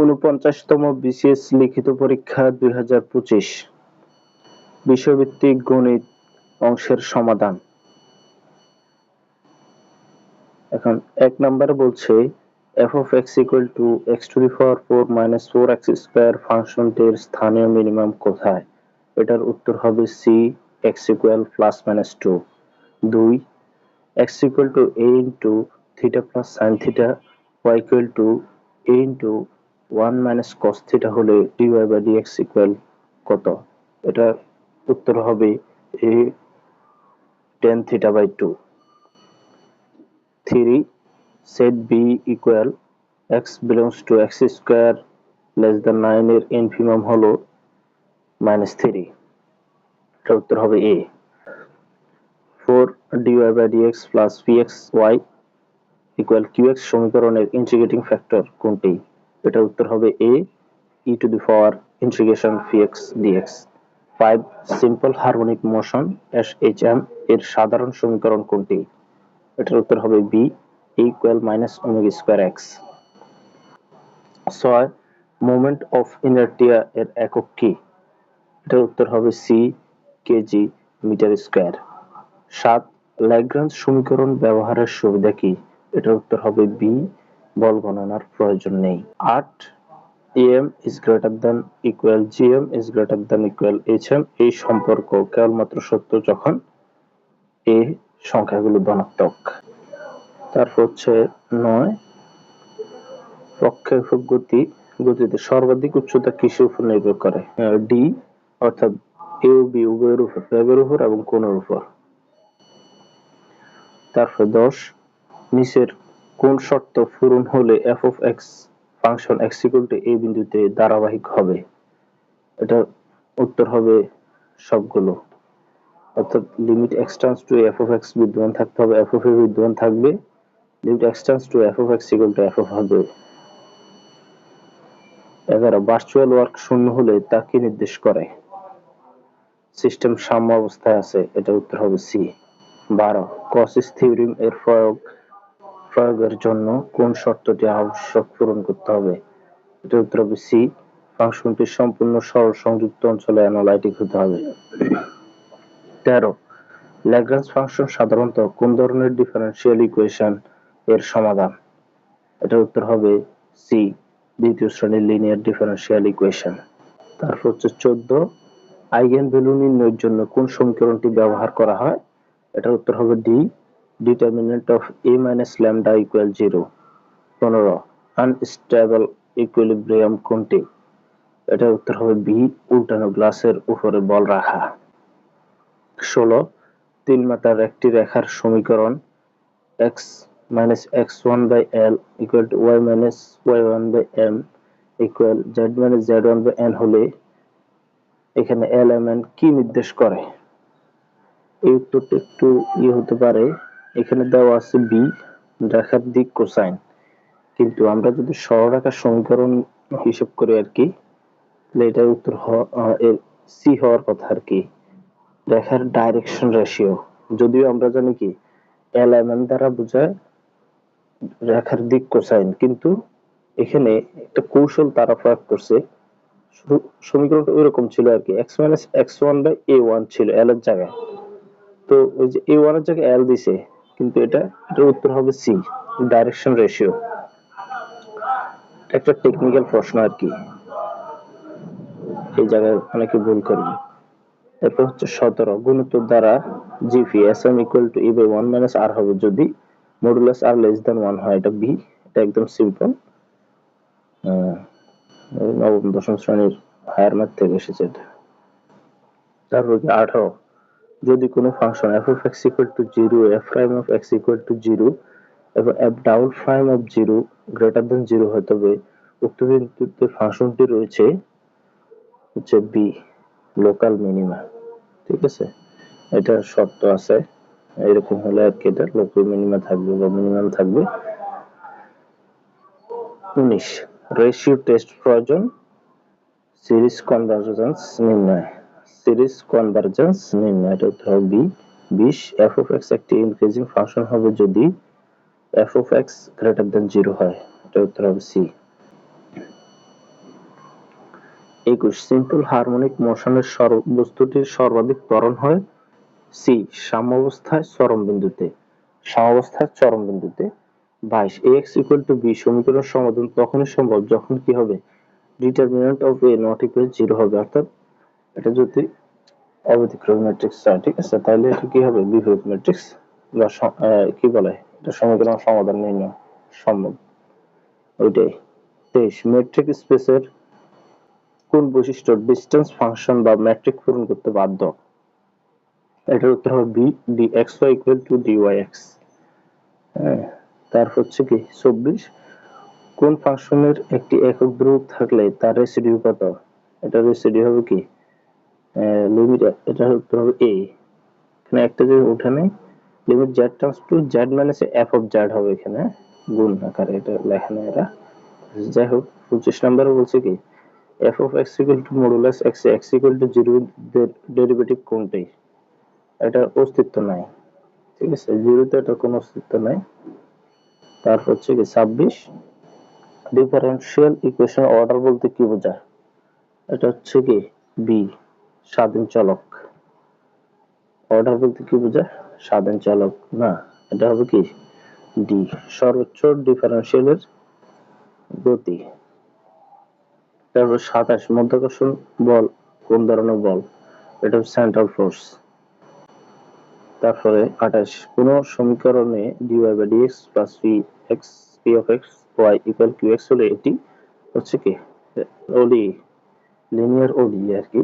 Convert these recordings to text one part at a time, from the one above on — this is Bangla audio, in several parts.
উনপঞ্চাশতম বিসিএস লিখিত পরীক্ষা দুই হাজার পঁচিশ। বিষয়ভিত্তিক গণিত অংশের সমাধান। এখন এক নম্বরে বলছে F of X equal to X to the power four minus four X square ফাংশনটির স্থানীয় মিনিমাম কোথায়? এটার উত্তর হবে C X equal plus minus two দুই X equal to A into theta plus sine theta Y equal to A into one minus cos theta হলে ডিওয়াই বাই ডিএক্স ইকুয়াল কত? এটা উত্তর হবে A tan theta by two three set B equal X belongs two x square less than nine এর ইনফিমাম হলো মাইনাস থ্রি এটা উত্তর হবে A four dy by dx plus px y equal qx সমীকরণের ইন্টিগ্রেটিং ফ্যাক্টর কোনটি? এটার উত্তর হবে A e to the power integration px dx five simple harmonic motion S H M এর সাধারণ সমীকরণ কোনটি? এটার উত্তর হবে B equal minus omega square x ছয় মোমেন্ট অফ ইনার্টিয়া এর একক কি? এটার উত্তর হবে সি কেজি মিটার স্কোয়ার সাত ল্যাগ্রাঞ্জ সমীকরণ ব্যবহারের সুবিধা কি? এটার উত্তর হবে বি বল গণনার প্রয়োজন নেই। আট, M is greater than equal GM is greater than equal H M এই সম্পর্ক কেবলমাত্র সত্য যখন এ সংখ্যাগুলো ধনাত্মক। তারপর হচ্ছে নয়, প্রক্ষেপক গতি, গতিতে সর্বাধিক উচ্চতা কিসের উপর নির্ভর করে? ডি অর্থাৎ এ ও বি উভয়ের উপর, বেগের উপর এবং কোণের উপর। তারপর দশ, নিচের কোন শর্ত পূরণ হলে F of X function X equal to A বিন্দুতে ধারাবাহিক হবে? এটা উত্তর হবে সবগুলো। অর্থাৎ limit X tends to F of X বিদ্যমান থাকতে হবে। এফ অফ এ বিদ্যমান থাকবে। Limit X tends to F of X equal to F of হবে। এগারো ভার্চুয়াল ওয়ার্ক শূন্য হলে তা কি নির্দেশ করে? সিস্টেম সাম্য অবস্থায় আছে, এটা উত্তর হবে সি বারো কসিস থিওরিম এর প্রয়োগ প্রয়োগের জন্য কোন শর্তটি আবশ্যক পূরণ করতে হবে? এটা উত্তর হবে সি, ফাংশনটি সম্পূর্ণ সরল সংযুক্ত অঞ্চলে অ্যানালাইটিক হতে হবে। তেরো, ল্যাগ্রাঞ্জ ফাংশন সাধারণত কোন ধরনের ডিফারেনশিয়াল ইকুয়েশন এর সমাধান? এটার উত্তর হবে সি দ্বিতীয় শ্রেণির লিনিয়ার ডিফারেনশিয়াল ইকুয়েশন তারপর হচ্ছে চোদ্দ আইগেন ভ্যালু নির্ণয়ের জন্য কোন সমীকরণটি ব্যবহার করা হয়? এটার উত্তর হবে D determinant of A minus lambda equal zero পনেরো আনস্টেবল ইকুইলিব্রিয়াম কোনটি? এটার উত্তর হবে বি উল্টানো গ্লাসের উপরে বল রাখা। ষোলো, তিন মাতার একটি রেখার সমীকরণ X minus X by L equal to Y minus Y one by M equal Z minus Z one by N হলে এখানে এল এম এন কি নির্দেশ করে? এই উত্তরটি একটু ইয়ে হতে পারে। এখানে দেওয়া আছে বি রেখার দিক কোসাইন। কিন্তু আমরা যদি সরলরেখার সমীকরণ হিসাব করি আর কি, তাহলে এটার উত্তর সি হওয়ার কথা আর কি। রেখার ডাইরেকশন রেশিও যদিও আমরা জানি কি এল এম দ্বারা বোঝায় রেখার দিক কোসাইন, কিন্তু এখানে একটা কৌশল তারা প্রয়োগ করছে। সমীকরণটা ওইরকম ছিল আর কি X minus X one by A one ছিল এল এর জায়গায়। তো ওই যে এ ওয়ানের জায়গায় এল দিছে কিন্তু এটা, এটার উত্তর হবে সি ডাইরেকশন রেশিও একটা টেকনিক্যাল প্রশ্ন আর কি। এই জায়গায় অনেকে ভুল করবে এরপর হচ্ছে সতেরো, গুণোত্তর দ্বারা GP S M equal to E by one minus R হবে যদি modulus R less than one হয়, এটা বি এটা একদম সিম্পল নবম, দশম শ্রেণির হায়ার ম্যাথ থেকে এসেছে এটা। তারপর কি আঠারো? যদি কোনো function F of X equal to zero F prime of X equal to zero এবং F double prime of zero greater than zero হয়, তবে উক্ত বিন্দুতে ফাংশনটি রয়েছে হচ্ছে বি লোকাল মিনিমা ঠিক আছে? এটা শর্ত আছে, এরকম হলে আর কি এটা লোকাল মিনিমা থাকবে বা মিনিমাম থাকবে। উনিশ রেশিও টেস্ট প্রয়োজন সিরিজ কনভার্জেন্স নির্ণয়। সিরিজ কনভার্জেন্স নির্ণয় উত্তর হবে বি, বিশ এফ অফ এক্স একটি ইনক্রিজিং ফাংশন হবে যদি F of X greater than zero হয়। এটা উত্তর হবে সি একুশ সিম্পল হারমোনিক মোশনের বস্তুটির সর্বাধিক ত্বরণ হয় সি সাম্যাবস্থায় চরম বিন্দুতে। সাম্যাবস্থায় চরম বিন্দুতে। বাইশ এক্স ইকুয়াল টু বি সমীকরণ সমাধান তখনই সম্ভব যখন কি হবে? Determinant of A not equal zero হবে। অর্থাৎ এটা যদি অব্যতিক্রমী ম্যাট্রিক্স হয় ঠিক আছে? তাহলে এটা কি হবে? বিপরীত ম্যাট্রিক্স বা কি বলে? এটা সমীকরণ সমাধান নির্ণয় সম্ভব। ওইটাই। তেইশ মেট্রিক স্পেসের কোন বৈশিষ্ট্য ডিস্টেন্স ফাংশন বা ম্যাট্রিক পূরণ করতে বাধ্য? এটার উত্তর হবে B D X Y equal to D Y X তারপর হচ্ছে কি? চব্বিশ, কোন ফাংশনের একটি একক ধ্রুবক থাকলে তার রেসিডিউ কত? এটা রেসিডিউ হবে কি? লিমিট এটা উত্তর হবে এ এখানে একটা যে উঠে নেই limit Z tends to Z minus F of Z হবে এখানে গুণ আকারে এটা লেখা নেই এটা যাই হোক, পঁচিশ নম্বরে বলছে কি F of X equal to modulus X X equal to zero derivative কোনটাই? এটার অস্তিত্ব নাই, ঠিক আছে? জিরোতে এটা কোনো অস্তিত্ব নাই। তারপর হচ্ছে কি, ছাব্বিশ। ডিফারেনশিয়াল ইকুয়েশন অর্ডার বলতে কি বোঝায়? এটা হচ্ছে কি বি স্বাধীন চলক। অর্ডার বলতে কি বোঝায়? স্বাধীন চলক। না, এটা হবে কি? ডি, সর্বোচ্চ ডিফারেনশিয়ালের গতি। তারপর সাতাশ, মধ্যাকর্ষণ বল, কোন ধরনের বল? এটা সেন্ট্রাল ফোর্স তারপরে আঠাশ, কোন সমীকরণে d y by d x plus p x p of x y equal q x হলে এটি হচ্ছে কি? ওডি লিনিয়ার ওডি আর কি।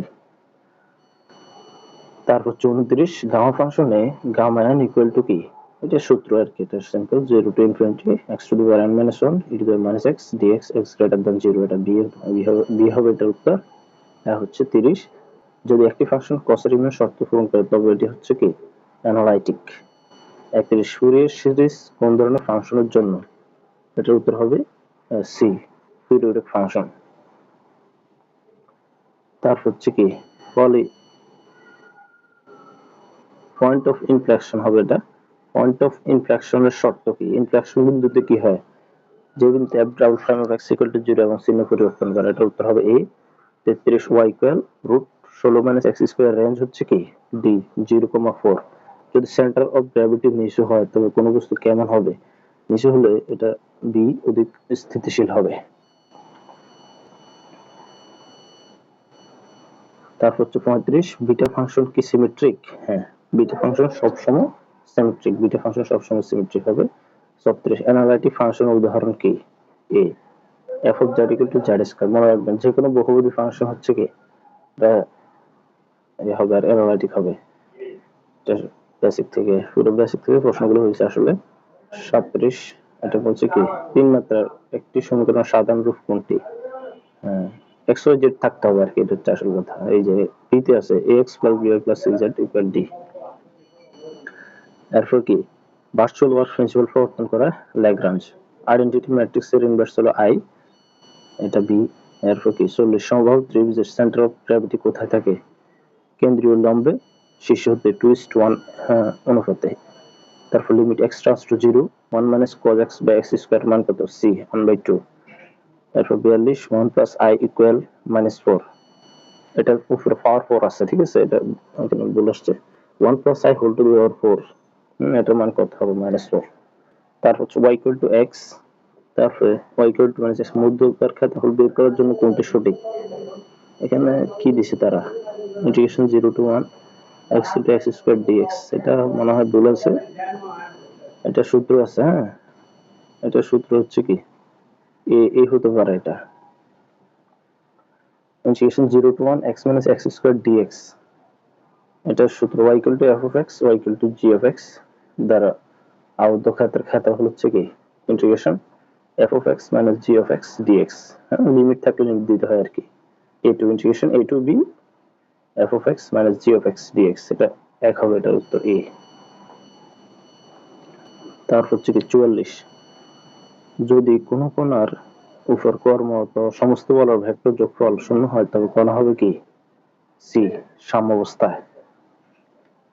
তারপর চৌত্রিশ গামা ফাংশনে গামা এন ইকুয়াল টু কি? এটা সূত্র আর কি, এটা simple zero to infinity x to the power n minus one e to the minus x d x x greater than zero এটা বি বি হবে এটার উত্তর। এটা হচ্ছে তিরিশ। যদি একটি ফাংশন কসের ইউনিয়ন শর্ত পূরণ করে, তবে এটি হচ্ছে কি? অ্যানালাইটিক একত্রিশ ফুরিয়ার সিরিজ কোন ধরনের ফাংশনের জন্য? এটার উত্তর হবে সি পিরিয়ডিক ফাংশন তারপর হচ্ছে কি? পলি পয়েন্ট অফ ইনফ্লেকশন হবে এটা। পয়েন্ট অফ ইনফ্লেকশনের শর্ত কি? ইনফ্লেকশন বিন্দুতে কি হয়? যে বিন্দুতে f double prime of x equal to zero এবং চিহ্ন পরিবর্তন করে, এটার উত্তর হবে এ তেত্রিশ ওয়াই ইকুয়াল রুট ষোলো মাইনাস এক্স স্কোয়ার রেঞ্জ হচ্ছে কি? ডি জিরো কমা ফোর যদি সেন্টার অফ গ্র্যাভিটি নিচু হয়, তবে কোনো বস্তু কেমন হবে? নিচু হলে এটা বি অধিক স্থিতিশীল হবে। তারপর হচ্ছে পঁয়ত্রিশ। বিটা ফাংশন কি সিমেট্রিক হ্যাঁ। বিটা ফাংশন সবসময় সিমেট্রিক বিটা ফাংশন সবসময় সিমেট্রিক হবে। ছত্রিশ অ্যানালাইটিক ফাংশন উদাহরণ কি? A f of z equal to z square মনে রাখবেন যে কোনো বহুপদী ফাংশন হচ্ছে কি? এটা হবে আর অ্যানালাইটিক হবে। বেসিক থেকে, পুরো বেসিক থেকে প্রশ্নগুলো হয়েছে আসলে। সাতত্রিশ, এটা বলছে কি? তিন মাত্রার একটি সমীকরণ সাধারণ রূপ কোনটি? হ্যাঁ এক্স ওয়াই জেড থাকতে হবে আর কি, এটা হচ্ছে আসল কথা। এই যে বি তে আছে a x plus b plus c z equal d এরপর কি? ভার্চুয়াল ওয়ার্ক প্রিন্সিপাল প্রবর্তন করা ল্যাগ্রাঞ্জ আইডেন্টিটি ম্যাট্রিক্স এর ইনভার্স হলো আই এটা বি এরপর কি? চল্লিশ সমবাহু ত্রিভুজের সেন্টার অফ গ্র্যাভিটি কোথায় থাকে? কেন্দ্রীয় লম্বে। শীর্ষ হতে টুইস্ট ওয়ান অনুপাতে। তারপর limit x tends to zero one minus cos x by x square মান কত? সি ওয়ান বাই টু তারপর বিয়াল্লিশ one plus i equal minus four এটার উপরে পাওয়ার ফোর আছে, ঠিক আছে? এটা ভুল আসছে। One plus i whole to the power four এটার মান কত হবে? মাইনাস ফোর তারপর হচ্ছে ওয়াই ইকুয়াল টু এক্স তারপরে ওয়াই ইকুয়াল টু মাইনাস মধ্যকার হোল বের করার জন্য কোনটি সঠিক? এখানে কি দিছে তারা? Integration zero to one x into x square d x এটা মনে হয় ভুল আছে। এটা সূত্র আছে হ্যাঁ? এটা সূত্র হচ্ছে কি? এ এ হতে পারে এটা। Integration zero to one x minus x square d x এটার সূত্র y equal to f of x y equal to g of x দ্বারা আবদ্ধ খাতের খাতা হচ্ছে কি? Integration f of x minus g of x d x হ্যাঁ? লিমিট থাকলে লিমিট দিতে হয় আর কি। A to integration a to b f of x minus g of x d x এটা এক হবে এটার উত্তর এ তারপর হচ্ছে কি চুয়াল্লিশ। যদি কোনো কোণার উপর কর্মরত সমস্ত বলার ভেক্টর যোগফল শূন্য হয়, তবে কণা হবে কি? সি সাম্যাবস্থায়।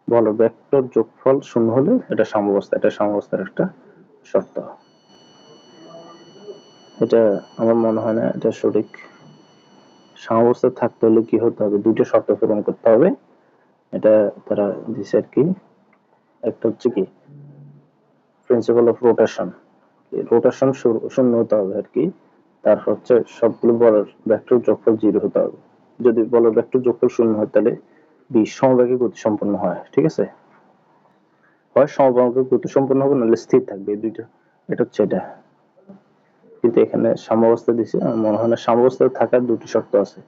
বল ভেক্টর যোগফল শূন্য হলে এটা সাম্যাবস্থা এটা সাম্যাবস্থার একটা শর্ত। এটা আমার মনে হয় না, এটা সঠিক। সাম্যাবস্থা থাকতে হলে কি হতে হবে? দুইটা শর্ত পূরণ করতে হবে। এটা তারা দিছে আর কি। একটা হচ্ছে কি? প্রিন্সিপাল অফ রোটেশন রোটেশন শূন্য হতে হবে আর কি। তারপর হচ্ছে সবগুলো বলের ভেক্টর যোগফল জিরো হতে হবে। যদি বলের ভেক্টর যোগফল শূন্য হয় তাহলে বি সমবেগে গতি সম্পন্ন হয়, ঠিক আছে? হয় সমবেগে গতি সম্পন্ন হবে, নাহলে স্থির থাকবে দুইটা, এটা হচ্ছে এটা। কিন্তু এখানে সাম্যাবস্থা দিছে মনে হয় না, সাম্যাবস্থা থাকার দুটি শর্ত আছে।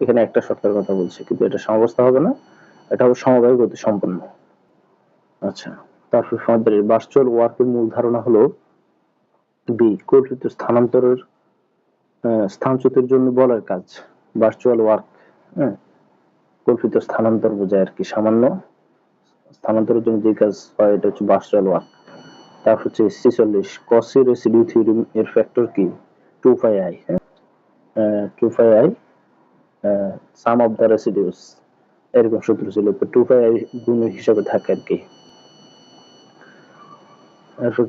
এখানে একটা শর্তের কথা বলছে, কিন্তু এটা সাম্যাবস্থা হবে না, এটা হবে সমবায় গতি সম্পন্ন আচ্ছা তারপর আমাদের ভার্চুয়াল ওয়ার্কের মূল ধারণা হলো বি কল্পিত স্থানান্তরের স্থানচ্যুতির জন্য বলের কাজ ভার্চুয়াল ওয়ার্ক হ্যাঁ? কল্পিত স্থানান্তর বোঝায় আর কি, সামান্য স্থানান্তরের জন্য যে কাজ হয় এটা হচ্ছে ভার্চুয়াল ওয়ার্ক তারপর হচ্ছে ছিচল্লিশ কসি রেসিডিউ থিওরিম এর ফ্যাক্টর কি? Two pi i two pi i sum of the residues এরকম সূত্র ছিল। তো টু ফাই আই গুণ হিসাবে থাকে আর কি।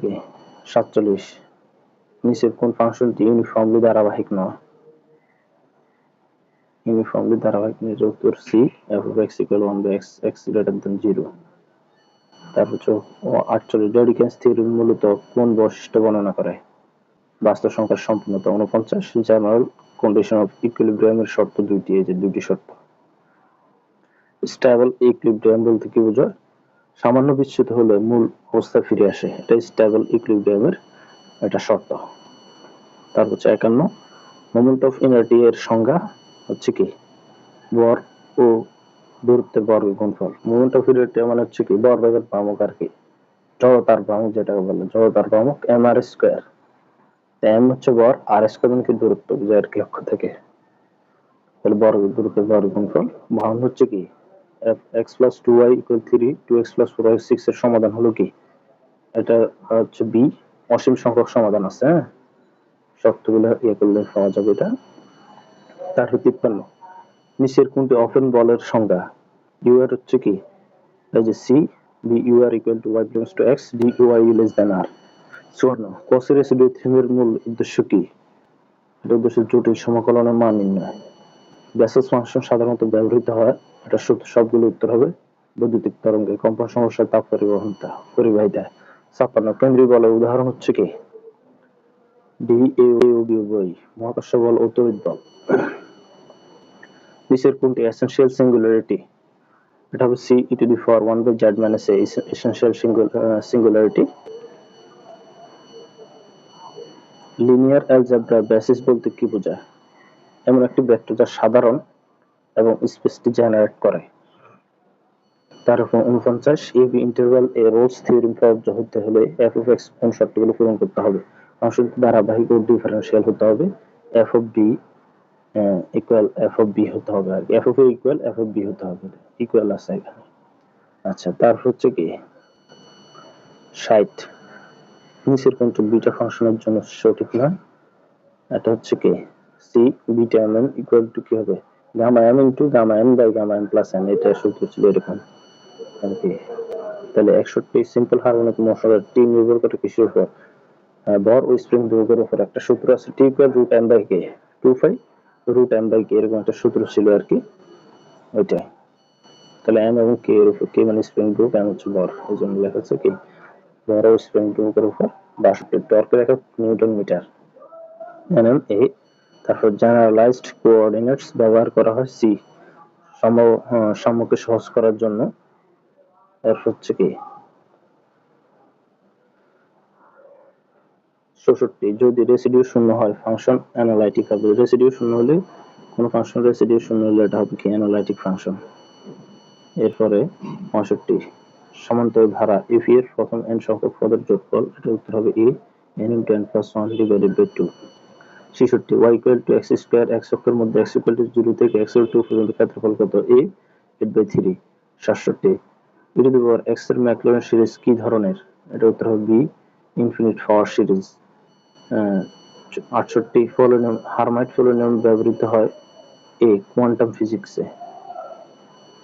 কি? সাতচল্লিশ, নিচের কোন ফাংশনটি ইউনিফর্মলি ধারাবাহিক নয়। ইউনিফর্মলি ধারাবাহিক নিচে উত্তর c f of x equal one by x x greater than zero তারপর হচ্ছে আটচল্লিশ ডেডিকেন্স থিওরি মূলত কোন বৈশিষ্ট্য বর্ণনা করে? বাস্তব সংখ্যার সম্পূর্ণতা উনপঞ্চাশ জেনারেল কন্ডিশন অফ ইকুইলিব্রিয়ামের শর্ত দুইটি, এই যে দুইটি শর্ত। স্টেবল ইকুইলিব্রিয়াম বলতে কি বোঝায় সামান্য বিচ্যুত হলে মূল অবস্থা ফিরে আসে এটা স্টেবল ইকুইলিব্রিয়ামের এটা শর্ত। তারপর হচ্ছে একান্ন মোমেন্ট অফ ইনার্টি এর সংজ্ঞা হচ্ছে কি? বর ও দূরত্বের বর্গ গুণফল। মোমেন্ট অফ ইনার্টি মানে হচ্ছে কি? বর্গের ভ্রামক আর কি। জড়তার ভ্রামক যেটাকে বলে, জড়তার ভ্রামক এম আর স্কোয়ার এম হচ্ছে বর আর স্কোয়ার মানে কি? দূরত্ব, বোঝায় আর কি লক্ষ্য থেকে। তাহলে বর্গ দূরত্বের বর্গ গুণফল। ভাঙন হচ্ছে কি? F x plus two y equal three two x plus four y six এর সমাধান হলো কি? এটা হচ্ছে বি অসীম সংখ্যক সমাধান আছে হ্যাঁ? শর্তগুলো ইয়ে করলে পাওয়া যাবে এটা। তারপর তিপ্পান্ন নিচের কোনটি অফেন বলের সংজ্ঞা? ইউ আর হচ্ছে কি? এই যে c b u r equal to y belongs to x d u i less than r চুয়ান্ন কসের রেসিডিউ থিমের মূল উদ্দেশ্য কি? এটা উদ্দেশ্য জটিল সমাকলনের মান নির্ণয়। বেসেস ফাংশন সাধারণত ব্যবহৃত হয়, এটা সবগুলো উত্তর হবে। বৈদ্যুতিক তরঙ্গে কম্পন সমস্যার তাপ পরিবহনতা পরিবাহিতা। ছাপ্পান্ন, কেন্দ্রীয় বলের উদাহরণ হচ্ছে কি? ডি এ বই মহাকর্ষ বল ও তড়িৎ বল। নিচের কোনটি? এসেনশিয়াল সিঙ্গুলারিটি এটা হবে c e to the power one by z minus a essential singularity linear algebra basis বলতে কি বোঝায়? এমন একটি ভেক্টর যা সাধারণ এবং স্পেসটি জেনারেট করে। তার উপর উনপঞ্চাশ a b interval a Rolle's theorem প্রযোজ্য হতে হলে এফ অফ এক্স কোন শর্তগুলো পূরণ করতে হবে? ফাংশনটি ধারাবাহিক ও ডিফারেনশিয়াল হতে হবে। F of b equal f of b হতে হবে আর f of equal f of b হতে হবে। ইকুয়াল আছে এখানে। আচ্ছা তারপর হচ্ছে কি? ষাট নিচের কোনটি বিটা ফাংশনের জন্য সঠিক নয় এটা হচ্ছে কি? C beta m n equal to কি হবে? Gamma m into gamma n by gamma n plus n এটা সূত্র ছিল এরকম। আর কি। তাহলে একষট্টি সিম্পল হারমোনিক মোশনের টি নির্ভর করে কিসের উপর? ভর ও স্প্রিং দুর্গের উপর। একটা সূত্র আছে t equal root m by k two five root m by k এরকম একটা সূত্র ছিল আর কি ওইটাই। তাহলে এম এবং কে এর উপর কে মানে স্প্রিং গ্রুপ এম হচ্ছে ভর। এই জন্য লেখা আছে কি? ভর ও স্প্রিং গ্রুপের উপর বাষট্টি। টর্কের একক নিউটন মিটার। এনএম এ তারপর জেনারেলাইজড কোঅর্ডিনেটস ব্যবহার করা হয় সি সম সমকে সহজ করার জন্য। এর হচ্ছে কি? ষষট্টি যদি রেসিডিউ শূন্য হয় ফাংশন অ্যানালাইটিক হবে রেসিডিউ শূন্য হলে কোনো ফাংশন রেসিডিউ শূন্য হলে এটা হবে কি? অ্যানালাইটিক ফাংশন এরপরে পঁয়ষট্টি সমান্তর ধারা ইফ এর প্রথম এন সংখ্যক পদের যোগফল এটা উত্তর হবে a n into n plus one divided by two ছেষট্টি y equal to x square x অক্ষের মধ্যে এক্স ইকুয়াল টু জিরো থেকে এক্স টু পর্যন্ত ক্ষেত্রফল কত? এ এইট বাই থ্রি সাতষট্টি ই টু দি পাওয়ার এক্সের ম্যাকলোরিন সিরিজ কি ধরনের? এটা উত্তর হবে বি ইনফিনিট পাওয়ার সিরিজ আটষট্টি ফলোনিয়ম হারমাইট ফলোনিয়ম ব্যবহৃত হয় এ কোয়ান্টাম ফিজিক্সে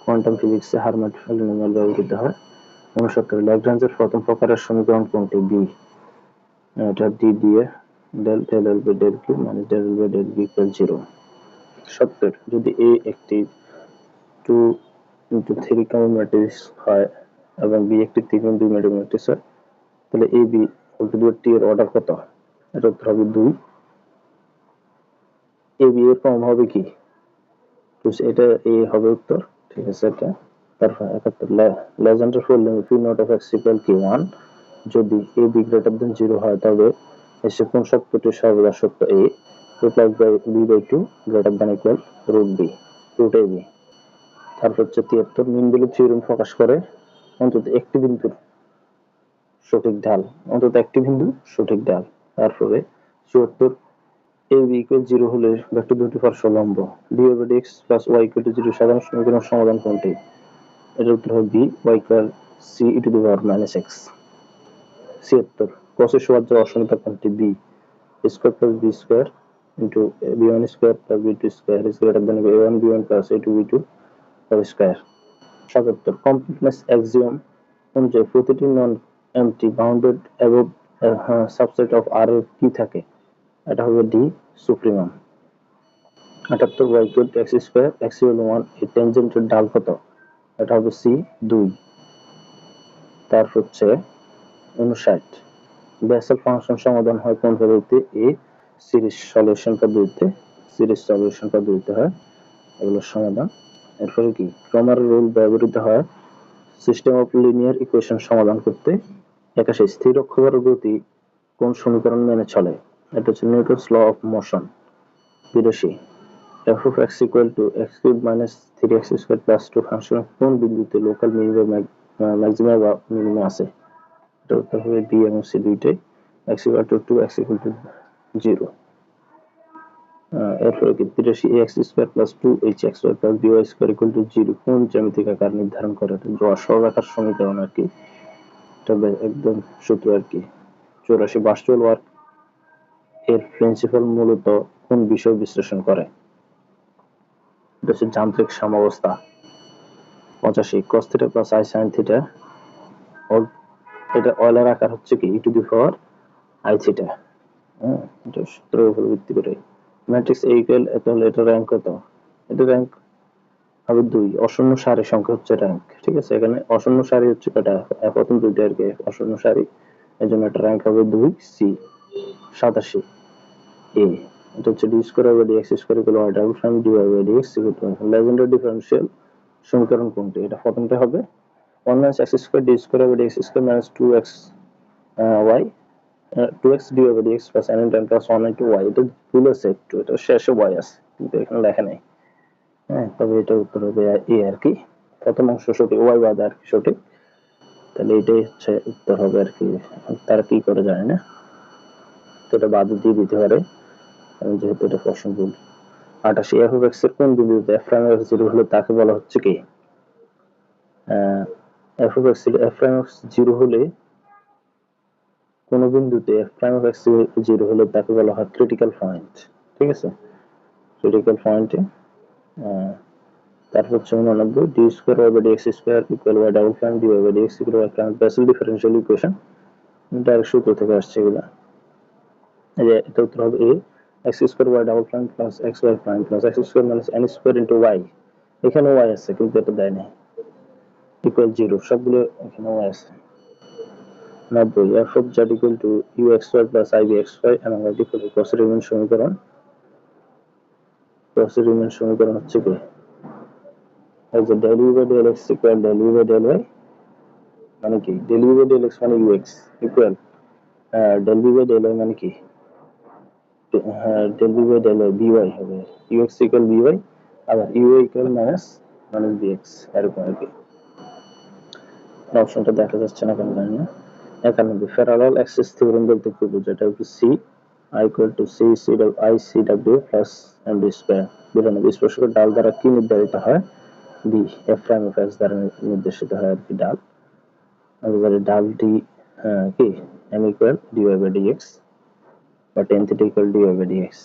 কোয়ান্টাম ফিজিক্সে হারমাইট ফলোনিয়ম ব্যবহৃত হয়। উনসত্তর ল্যাগ্রাঞ্জের প্রথম প্রকারের সমীকরণ কোনটি? বি। এটা ডি দিয়ে del del l by del q minus del l by del b equal zero সত্তর। যদি এ একটি two into three common matrix হয় এবং বি একটি তিন দুই ম্যাট্রিক্স হয়, তাহলে এ বি টি এর অর্ডার কত এটা উত্তর হবে দুই। এ বি এর কম হবে কি? এটা এ হবে উত্তর। ঠিক আছে, এটা। তারপর একাত্তর। Legendre full naught of x equal one যদি a b greater than zero হয়, তবে এসে কোন সত্যটি সর্বদা সত্য a by b by two greater than equal root b root a b তারপর হচ্ছে তিয়াত্তর। মিন ভ্যালু প্রকাশ করে অন্তত একটি বিন্দুর সঠিক ঢাল, অন্তত একটি বিন্দু সঠিক ঢাল। তারপরে চুয়াত্তর এ বি ইকুয়াল জিরো হলে ভেক্টর দুটি পার্শ্ব লম্ব d over x plus y equal to zero সাধারণ সমীকরণ সমাধান কোনটি? এটার উত্তর হবে b y equal c e to the power minus x ছিয়াত্তর কসের সবার যে অসমতা কোনটি? B square plus b square into b one square plus b two square is greater than a one b one plus a two b two square সাতাত্তর কমপ্লিটনেস অ্যাক্সিওম অনুযায়ী প্রতিটি non empty bounded above subset of r কি থাকে? এটা হবে ডি সুপ্রিমাম আটাত্তর equal to x square x one এই টেনজেন্টের ডাল কত? এটা হবে সি দুই। হচ্ছে উনষাট। বেসেল ফাংশন সমাধান হয় কোন পদ্ধতিতে? এ সিরিজ সলিউশন পদ্ধতিতে। সিরিজ সলিউশন পদ্ধতিতে হয় এগুলোর সমাধান। এরপরে কি? ক্রমার রুল ব্যবহৃত হয় সিস্টেম অফ লিনিয়ার ইকুয়েশন সমাধান করতে। একাশে স্থির অক্ষরের গতি কোন সমীকরণ মেনে চলে? এটা হচ্ছে নিউটনস ল অফ মোশন। বিরাশি f of x equal to x cube minus three x square plus two function কোন বিন্দুতে লোকাল মিনিমাম ম্যাক্সিমাম বা মিনিমাম আছে? এটা উত্তর হবে বি এবং সি দুইটাই। X equal to two x equal to zero এরপরে কি? তিরাশি x square plus two h x y plus b y square equal to zero কোন জ্যামিতিক আকার নির্ধারণ করে? এটা রসর আকার সমীকরণ আর কি। এটা একদম সূত্র আর কি। চৌরাশি বাস্টুয়াল ওয়ার্ক এর প্রিন্সিপাল মূলত কোন বিষয় বিশ্লেষণ করে? যান্ত্রিক সাম্যাবস্থা। পঁচাশি cos theta plus i sine theta এটা অয়েলের আকার হচ্ছে কি? E to the power i theta হ্যাঁ এটা সূত্রের উপর ভিত্তি করে ম্যাট্রিক্স এ ইকুয়াল এটা র্যাঙ্ক কত? এটা র্যাঙ্ক হবে দুই। অশূন্য সারি সংখ্যা হচ্ছে র্যাঙ্ক ঠিক আছে? এখানে অশূন্য সারি হচ্ছে কটা প্রথম দুইটা আর কি, অশূন্য সারি। এই জন্য এটা র্যাঙ্ক হবে দুই সি সাতাশি। এ এটা হচ্ছে d square by d x square equal y double prime d y by d x Legendre differential সমীকরণ কোনটি? এটা প্রথমটা হবে। One minus x square d square by d x square minus two x y two x d over d x plus n ten plus one into y এটা ভুল আছে একটু, এটা শেষে ওয়াই আছে, কিন্তু এখানে লেখা নেই। হ্যাঁ তবে এটা উত্তর হবে এ আর কি। প্রথম অংশ সঠিক, ওয়াই বাদ আর কি সঠিক। তাহলে এটাই হচ্ছে উত্তর হবে আর কি। তারা কি করে জানে না? তো এটা বাদ দিয়ে দিতে পারে। কারণ যেহেতু এটা প্রশ্ন ভুল আটাশি এফ অফ এক্সের কোন বিন্দুতে এফ প্রাইম এক্স জিরো হলে তাকে বলা হচ্ছে কি? F of x f prime x zero হলে কোন বিন্দুতে f prime of x zero হলে তাকে বলা হয় ক্রিটিক্যাল পয়েন্ট। ঠিক আছে? ক্রিটিক্যাল পয়েন্টে তারপর হচ্ছে উননব্বই d square x square equal y double prime d y by x equal prime differential equation direct সূত্র থেকে আসছে এগুলা। যে, এটা উত্তর হবে a x square double prime plus x y prime plus x square minus n square into y এখানে ওয়াই আছে, কিন্তু এটা দেয় না ইকুয়াল জিরো সবগুলো এখানে ওয়াই আছে। নব্বই f of z equal to u x y plus i b x y এবং ওয়াই ইকুয়াল টু সমীকরণ। ক্রস রিমেন সমীকরণ হচ্ছে কি? মানে কি? ডেল ইউ বাই ডেল মানে u x equal del b by del মানে কি? হ্যাঁ ডেল বি ওয়াই হবে। ইউ এক্স ইকুয়াল বি আবার u y equal minus minus b এরকম আর কি। অপশনটা দেখা যাচ্ছে না কেন না। একানব্বই প্যারালাল অ্যাক্সিস থিওরেম বলতে কি বোঝায়? এটা হচ্ছে c i equal to c c i c W plus m d square বিরানব্বই স্পর্শকের ডাল দ্বারা কি নির্ধারিত হয়? B f prime of x দ্বারা নির্দেশিত হয় আর কি ডাল। আমাদের ডালটি কি? M equal d y by d x বা tan theta equal d y by d x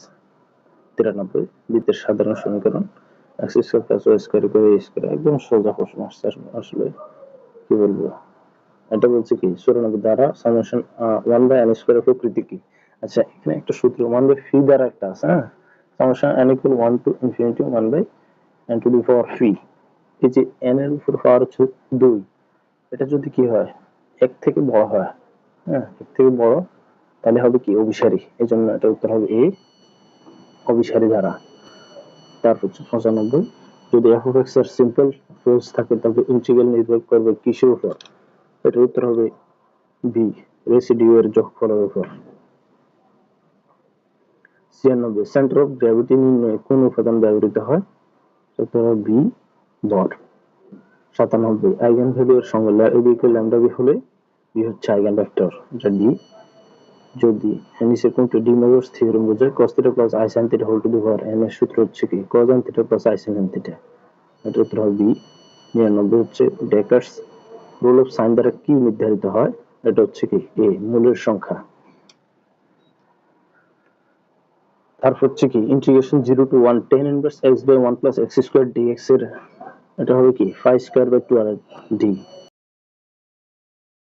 তিরানব্বই, বৃত্তের সাধারণ সমীকরণ। X square plus y square equal a square একদম সোজা প্রশ্ন আসছে আসলে কি বলব? এটা বলছে কি? চুরানব্বই দ্বারা summation one by n square প্রকৃতি কি? আচ্ছা এখানে একটা সূত্র ওয়ান বাই ফি দ্বারা একটা আছে হ্যাঁ? Summation n equal one to infinity one by n to the power three এই যে n এর উপর পাওয়ার হচ্ছে দুই, এটা যদি কি হয়, এক থেকে বড় হয় হ্যাঁ? এক থেকে বড়, তাহলে হবে কি? অভিসারী। এই জন্য এটা উত্তর হবে এ, অভিসারী ধারা তারপর হচ্ছে পঁচানব্বই। যদি এফ অফ এক্সের সিম্পল ফোর্স থাকে তবে ইন্টিগ্রাল নির্ভর করবে কিসের উপর? এটার উত্তর হবে বি রেসিডিউ এর যোগফলের উপর। ছিয়ানব্বই সেন্টার অফ গ্র্যাভিটি নির্ণয়ে কোন উপাদান ব্যবহৃত হয়? উত্তর বি বর সাতানব্বই আইগেন ভ্যালু এর সঙ্গে ইকুয়াল ল্যামডা বি হলে বি হচ্ছে আইগেন ভেক্টর এটা ডি যদি নিচের কোনটি ডি মোলার্স থিওরেম বোঝায়, cos theta plus i sin theta whole to the power n এর সূত্র হচ্ছে কি? cos theta plus i sin theta এটা উত্তর হবে বি নিরানব্বই হচ্ছে ডেকার্স রুল অফ সাইন দ্বারা কি নির্ধারিত হয়? এটা হচ্ছে কি? এ মূলের সংখ্যা। তারপর হচ্ছে কি integration zero to one tan inverse x by one plus x square d x এর, এটা হবে কি ফাইভ স্কোয়ার বাই টু আর ডি